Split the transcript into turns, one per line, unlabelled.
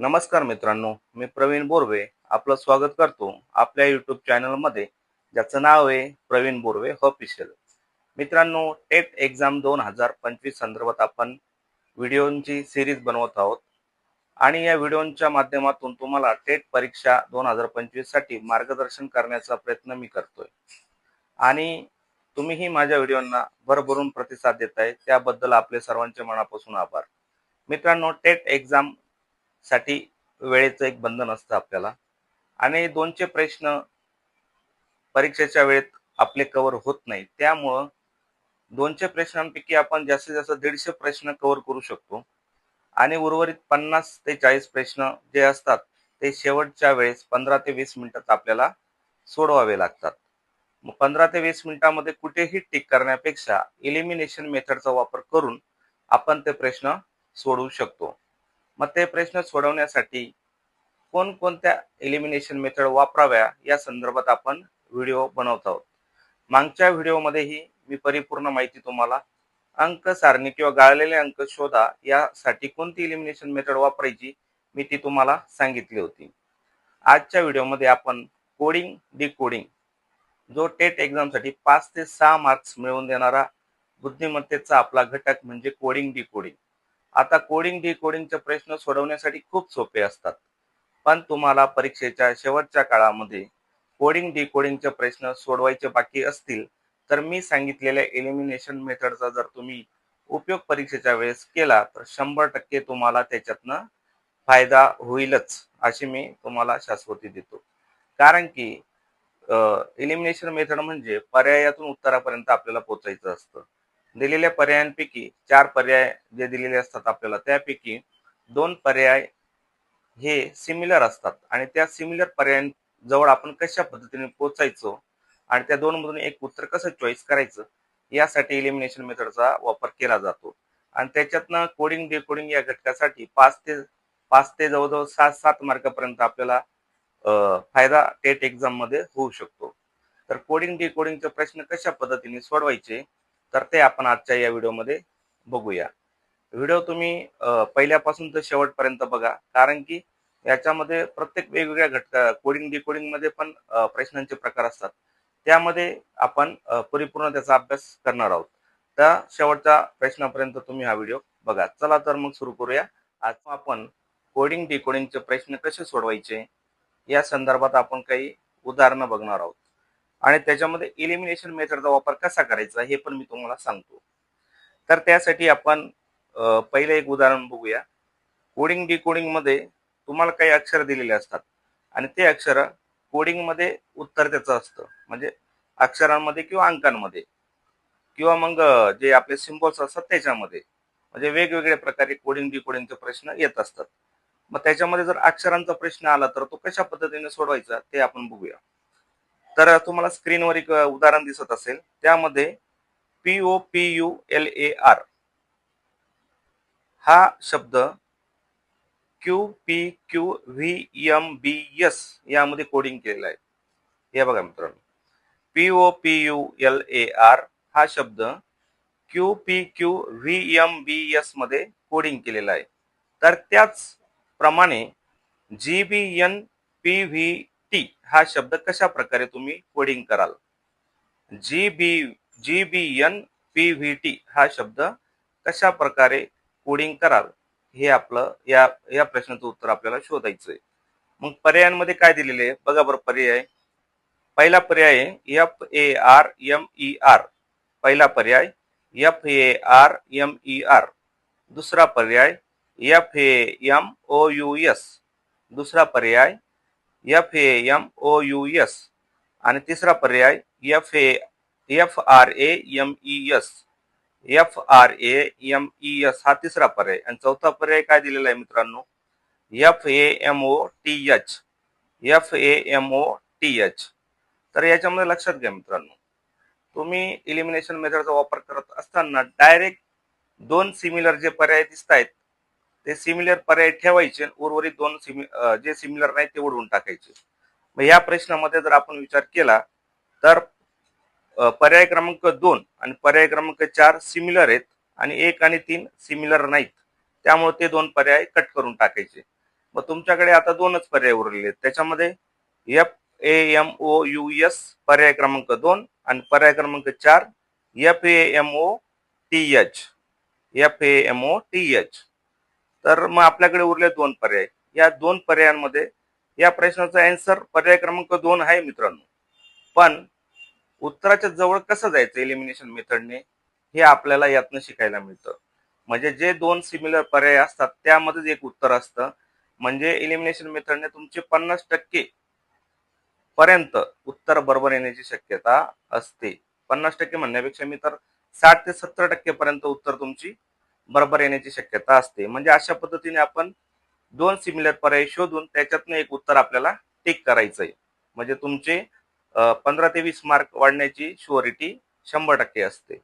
नमस्कार मित्रांनो मी प्रवीण बोरवे आपलं स्वागत करतो आपल्या यूट्यूब चॅनलमध्ये ज्याचं नाव आहे प्रवीण बोरवे ऑफिशियल मित्रांनो टेट एक्झाम दोन हजार पंचवीस संदर्भात आपण व्हिडिओंची सिरीज बनवत आहोत. आणि या व्हिडिओंच्या माध्यमातून तुम्हाला टेट परीक्षा दोन हजार पंचवीससाठी मार्गदर्शन करण्याचा प्रयत्न मी करतोय. आणि तुम्हीही माझ्या व्हिडिओंना भरभरून प्रतिसाद देत आहे त्याबद्दल आपले सर्वांचे मनापासून आभार. मित्रांनो टेट एक्झाम साठी वेळेचं एक बंधन असतं आपल्याला. आणि दोनचे प्रश्न परीक्षेच्या वेळेत आपले कव्हर होत नाही. त्यामुळं दोनशे प्रश्नांपैकी आपण जास्तीत जास्त दीडशे प्रश्न कव्हर करू शकतो. आणि उर्वरित पन्नास ते चाळीस प्रश्न जे असतात ते शेवटच्या वेळेस पंधरा ते वीस मिनिटात आपल्याला सोडवावे लागतात. मग पंधरा ते वीस मिनिटामध्ये कुठेही टिक करण्यापेक्षा इलिमिनेशन मेथडचा वापर करून आपण ते प्रश्न सोडवू शकतो. मग ते प्रश्न सोडवण्यासाठी कोणकोणत्या एलिमिनेशन मेथड वापराव्या या संदर्भात आपण व्हिडिओ बनवत आहोत. मागच्या व्हिडिओमध्येही मी परिपूर्ण माहिती तुम्हाला अंक सारणी किंवा गाळलेले अंक शोधा यासाठी कोणती इलिमिनेशन मेथड वापरायची मी ती तुम्हाला सांगितली होती. आजच्या व्हिडिओमध्ये आपण कोडिंग डिकोडिंग जो टेट एक्झामसाठी पाच ते सहा मार्क्स मिळवून देणारा बुद्धिमत्तेचा आपला घटक म्हणजे कोडिंग डिकोडिंग आता कोडिंग डिकोडिंगचे प्रश्न सोडवण्यासाठी खूप सोपे असतात. पण तुम्हाला परीक्षेच्या शेवटच्या काळामध्ये कोडिंग डिकोडिंगचे प्रश्न सोडवायचे बाकी असतील तर मी सांगितलेल्या एलिमिनेशन मेथडचा जर तुम्ही उपयोग परीक्षेच्या वेळेस केला तर शंभर टक्के तुम्हाला त्याच्यातनं फायदा होईलच अशी मी तुम्हाला शाश्वती देतो. कारण की एलिमिनेशन मेथड म्हणजे पर्यायातून उत्तरापर्यंत आपल्याला पोचायचं असतं. दिलेल्या पर्यायांपैकी चार पर्याय जे दिलेले असतात आपल्याला त्यापैकी दोन पर्याय हे सिमिलर असतात. आणि त्या सिमिलर पर्यायांजवळ आपण कशा पद्धतीने पोचायचो आणि त्या दोन मधून एक उत्तर कसं चॉईस करायचं यासाठी इलिमिनेशन मेथडचा वापर केला जातो. आणि त्याच्यातनं कोडिंग डिकोडिंग या घटकासाठी पाच ते पाच ते जवळजवळ सात सात मार्कापर्यंत आपल्याला फायदा टेट एक्झाममध्ये होऊ शकतो. तर कोडिंग डिकोडिंगचे प्रश्न कशा पद्धतीने सोडवायचे तर ते आपण आजच्या या व्हिडिओमध्ये बघूया. व्हिडिओ तुम्ही पहिल्यापासून तर शेवटपर्यंत बघा कारण की याच्यामध्ये प्रत्येक वेगवेगळ्या घटका कोडिंग डिकोडिंगमध्ये पण प्रश्नांचे प्रकार असतात. त्यामध्ये आपण परिपूर्ण त्याचा अभ्यास करणार आहोत. त्या शेवटच्या प्रश्नापर्यंत तुम्ही हा व्हिडिओ बघा. चला तर मग सुरू करूया. आज आपण कोडिंग डिकोडिंगचे प्रश्न कसे सोडवायचे? या संदर्भात आपण काही उदाहरणं बघणार आहोत. आणि त्याच्यामध्ये इलिमिनेशन मेथडचा वापर कसा करायचा हे पण मी तुम्हाला सांगतो. तर त्यासाठी आपण पहिले एक उदाहरण बघूया. कोडिंग डिकोडिंगमध्ये तुम्हाला काही अक्षर दिलेले असतात आणि ते अक्षर कोडिंगमध्ये उत्तर त्याचं असतं. म्हणजे अक्षरांमध्ये किंवा अंकांमध्ये. किंवा मग जे आपले सिम्बॉल्स असतात त्याच्यामध्ये. म्हणजे वेगवेगळ्या प्रकारे कोडिंग डिकोडिंगचे प्रश्न येत असतात. मग त्याच्यामध्ये जर अक्षरांचा प्रश्न आला तर तो कशा पद्धतीने सोडवायचा ते आपण बघूया. तर तुम्हाला स्क्रीनवर एक उदाहरण दिसत असेल. त्यामध्ये P O P U L A R हा शब्द Q P Q V M B S यामध्ये कोडिंग केलेला आहे. हे बघा मित्रांनो. P O P U L A R हा शब्द Q P Q V M B एसमध्ये कोडिंग केलेला आहे. तर त्याच प्रमाणे G B N P V T हा शब्द कशा प्रकारे तुम्ही कोडिंग कराल? G B G B N P V T हा शब्द कशा प्रकारे कोडिंग कराल? हे आपलं या या प्रश्नाचं उत्तर आपल्याला शोधायचं आहे. मग पर्यायांमध्ये काय दिलेले आहे? बघा बरं पर्याय. पहिला पर्याय F A R M E R पहिला पर्याय F A R M E R दुसरा पर्याय F A M O U S दुसरा पर्याय F A M O U S आणि तिसरा पर्याय F A F R A M E S F R A M E S हा तिसरा पर्याय. आणि चौथा पर्याय काय दिलेला आहे मित्रांनो? F A M O T H F A M O T H तर याच्यामध्ये लक्षात घ्या मित्रांनो. तुम्ही इलिमिनेशन मेथडचा वापर करत असताना डायरेक्ट दोन सिमिलर जे पर्याय दिसत आहेत ते सिमिलर पर्याय ठेवायचे उर्वरित दोन सिमि जे सिमिलर नाही ते उडवून टाकायचे. मग या प्रश्नामध्ये जर आपण विचार केला तर पर्याय क्रमांक दोन आणि पर्याय क्रमांक चार सिमिलर आहेत आणि एक आणि तीन सिमिलर नाहीत. त्यामुळे ते दोन पर्याय कट करून टाकायचे. मग तुमच्याकडे आता दोनच पर्याय उरलेले आहेत. त्याच्यामध्ये F A M O U S पर्याय क्रमांक दोन आणि पर्याय क्रमांक चार F A M O T H F A M O T H तर मग आपल्याकडे उरले दोन पर्याय. या दोन पर्यायांमध्ये या प्रश्नाचा अँसर पर्याय क्रमांक दोन आहे मित्रांनो. पण उत्तराच्या जवळ कसं जायचं एलिमिनेशन मेथडने हे आपल्याला यातनं शिकायला मिळतं. म्हणजे जे दोन सिमिलर पर्याय असतात त्यामध्येच एक उत्तर असतं. म्हणजे एलिमिनेशन मेथडने तुमचे पन्नास टक्के पर्यंत उत्तर बरोबर येण्याची शक्यता असते. पन्नास टक्के म्हणण्यापेक्षा मी तर साठ ते सत्तर टक्के पर्यंत उत्तर तुमची बरोबर येण्याची शक्यता असते. म्हणजे अशा पद्धतीने आपण दोन सिमिलर पर्याय शोधून त्याच्यातनं एक उत्तर आपल्याला टिक करायचं आहे म्हणजे तुमचे पंधरा ते वीस मार्क वाढण्याची शुअरिटी शंभर टक्के असते.